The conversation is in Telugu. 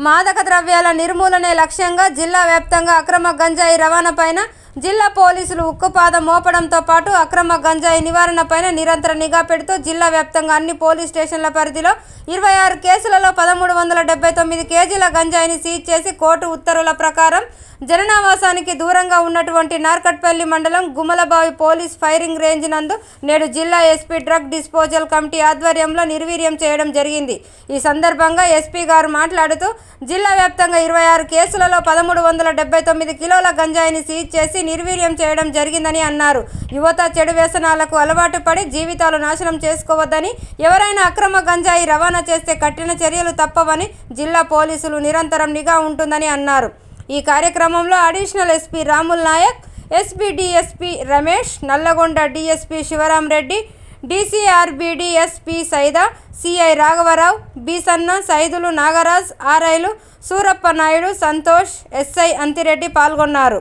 మాదక ద్రవ్యాల నిర్మూలనే లక్ష్యంగా జిల్లా వ్యాప్తంగా అక్రమ గంజాయి రవాణాపైన జిల్లా పోలీసులు ఉక్కుపాదం మోపడంతో పాటు అక్రమ గంజాయి నివారణపైన నిరంతర నిఘా పెడుతూ జిల్లా వ్యాప్తంగా అన్ని పోలీస్ స్టేషన్ల పరిధిలో ఇరవై ఆరు కేసులలో పదమూడు వందల డెబ్బై తొమ్మిది కేజీల గంజాయిని సీజ్ చేసి కోర్టు ఉత్తర్వుల ప్రకారం జననావాసానికి దూరంగా ఉన్నటువంటి నార్కట్పల్లి మండలం గుమలబావి పోలీస్ ఫైరింగ్ రేంజ్ నందు నేడు జిల్లా ఎస్పీ డ్రగ్ డిస్పోజల్ కమిటీ ఆధ్వర్యంలో నిర్వీర్యం చేయడం జరిగింది. ఈ సందర్భంగా ఎస్పీ గారు మాట్లాడుతూ జిల్లా వ్యాప్తంగా ఇరవై ఆరు కేసులలో పదమూడు వందల డెబ్బై తొమ్మిది కిలోల గంజాయిని సీజ్ చేసి నిర్వీర్యం చేయడం జరిగిందని అన్నారు. యువత చెడు వ్యసనాలకు అలవాటు పడి జీవితాలు నాశనం చేసుకోవద్దని ఎవరైనా అక్రమ గంజాయి రవాణా చేస్తే కఠిన చర్యలు తప్పవని జిల్లా పోలీసులు నిరంతరం నిఘా ఉంటుందని అన్నారు. ఈ కార్యక్రమంలో additional SP Ramul Nayak SP DSP Ramesh Nalgonda DSP Shivaram Reddy డీసీఆర్బీడీ SP Saida CI రాఘవరావు బీసన్న సైదులు నాగరాజ్ ఆర్ఐలు సూరప్ప నాయుడు సంతోష్ ఎస్ఐ అంతిరెడ్డి పాల్గొన్నారు.